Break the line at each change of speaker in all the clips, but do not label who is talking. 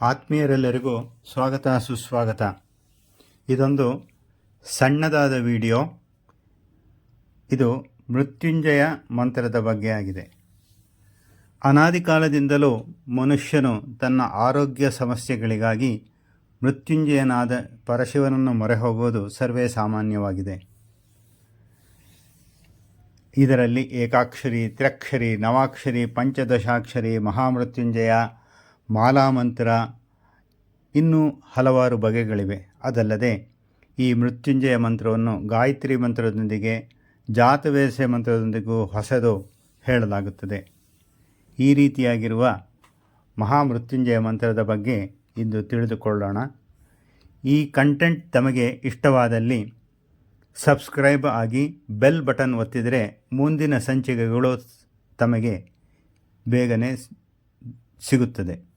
ಆತ್ಮೀಯರೆಲ್ಲರಿಗೂ ಸ್ವಾಗತ, ಸುಸ್ವಾಗತ. ಇದೊಂದು ಸಣ್ಣದಾದ ವಿಡಿಯೋ. ಇದು ಮೃತ್ಯುಂಜಯ ಮಂತ್ರದ ಬಗ್ಗೆ ಆಗಿದೆ. ಅನಾದಿ ಕಾಲದಿಂದಲೂ ಮನುಷ್ಯನು ತನ್ನ ಆರೋಗ್ಯ ಸಮಸ್ಯೆಗಳಿಗಾಗಿ ಮೃತ್ಯುಂಜಯನಾದ ಪರಶಿವನನ್ನು ಮೊರೆ ಹೋಗುವುದು ಸರ್ವೇ ಸಾಮಾನ್ಯವಾಗಿದೆ. ಇದರಲ್ಲಿ ಏಕಾಕ್ಷರಿ, ತ್ರ್ಯಕ್ಷರಿ, ನವಾಕ್ಷರಿ, ಪಂಚದಶಾಕ್ಷರಿ, ಮಹಾಮೃತ್ಯುಂಜಯ ಮಾಲಾಮಂತ್ರ ಇನ್ನೂ ಹಲವಾರು ಬಗೆಗಳಿವೆ. ಅದಲ್ಲದೆ ಈ ಮೃತ್ಯುಂಜಯ ಮಂತ್ರವನ್ನು ಗಾಯತ್ರಿ ಮಂತ್ರದೊಂದಿಗೆ, ಜಾತವೇಸೆ ಮಂತ್ರದೊಂದಿಗೂ ಹೊಸದು ಹೇಳಲಾಗುತ್ತದೆ. ಈ ರೀತಿಯಾಗಿರುವ ಮಹಾಮೃತ್ಯುಂಜಯ ಮಂತ್ರದ ಬಗ್ಗೆ ಇಂದು ತಿಳಿದುಕೊಳ್ಳೋಣ. ಈ ಕಂಟೆಂಟ್ ತಮಗೆ ಇಷ್ಟವಾದಲ್ಲಿ ಸಬ್ಸ್ಕ್ರೈಬ್ ಆಗಿ ಬೆಲ್ ಬಟನ್ ಒತ್ತಿದರೆ ಮುಂದಿನ ಸಂಚಿಕೆಗಳು ತಮಗೆ ಬೇಗನೆ ಸಿಗುತ್ತದೆ.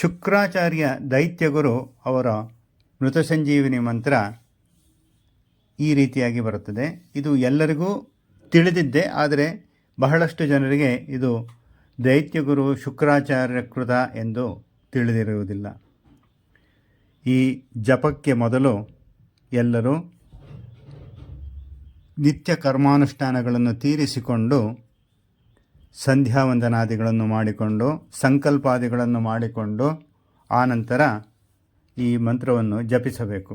ಶುಕ್ರಾಚಾರ್ಯ ದೈತ್ಯಗುರು ಅವರ ಮೃತ ಸಂಜೀವಿನಿ ಮಂತ್ರ ಈ ರೀತಿಯಾಗಿ ಬರುತ್ತದೆ. ಇದು ಎಲ್ಲರಿಗೂ ತಿಳಿದಿದ್ದೆ, ಆದರೆ ಬಹಳಷ್ಟು ಜನರಿಗೆ ಇದು ದೈತ್ಯಗುರು ಶುಕ್ರಾಚಾರ್ಯ ಕೃತ ಎಂದು ತಿಳಿದಿರುವುದಿಲ್ಲ. ಈ ಜಪಕ್ಕೆ ಮೊದಲು ಎಲ್ಲರೂ ನಿತ್ಯ ಕರ್ಮಾನುಷ್ಠಾನಗಳನ್ನು ತೀರಿಸಿಕೊಂಡು ಸಂಧ್ಯಾವಂದನಾದಿಗಳನ್ನು ಮಾಡಿಕೊಂಡು, ಸಂಕಲ್ಪಾದಿಗಳನ್ನು ಮಾಡಿಕೊಂಡು ಆನಂತರ ಈ ಮಂತ್ರವನ್ನು ಜಪಿಸಬೇಕು.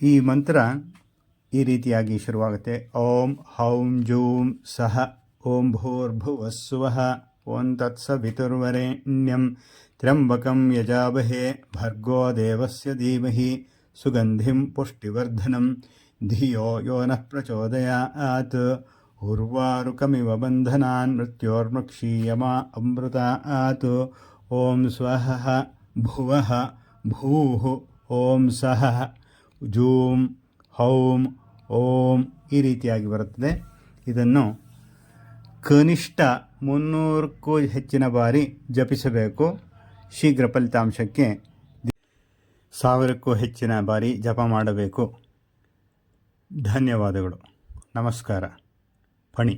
ಈ ಮಂತ್ರ ಈ ರೀತಿಯಾಗಿ ಶುರುವಾಗುತ್ತೆ. ಓಂ ಹೌಂ ಜೂಂ ಸಹ ಓಂ ಭೂರ್ಭುವಸ್ವ ಓಂ ತತ್ಸವಿತುರ್ವರೆಣ್ಯಂ ತ್ರ್ಯಂಬಕಂ ಯಜಾಬಹೇ ಭರ್ಗೋ ದೇವಸ್ಯ ಧೀಮಹಿ ಸುಗಂಧಿಂ ಪುಷ್ಟಿವರ್ಧನಂ ಧಿಯೋ ಯೋ ನಃ ಪ್ರಚೋದಯಾತ್ ಬಂಧನಾನ್ ಮೃತ್ಯೋರ್ಮುಕ್ಷೀಯಮಾ ಅಮೃತ ಆತು ಓಂ ಸ್ವಹಃ ಭುವಃ ಭೂಹು ಓಂ ಸಹ ಜೂಂ ಹೌಂ ಓಂ ಈ ರೀತಿಯಾಗಿ ಬರುತ್ತದೆ. ಇದನ್ನು ಕನಿಷ್ಠ ಮುನ್ನೂರಕ್ಕೂ ಹೆಚ್ಚಿನ ಬಾರಿ ಜಪಿಸಬೇಕು. ಶೀಘ್ರ ಫಲಿತಾಂಶಕ್ಕೆ ಸಾವಿರಕ್ಕೂ ಹೆಚ್ಚಿನ ಬಾರಿ ಜಪ ಮಾಡಬೇಕು. ಧನ್ಯವಾದಗಳು. ನಮಸ್ಕಾರ. பணி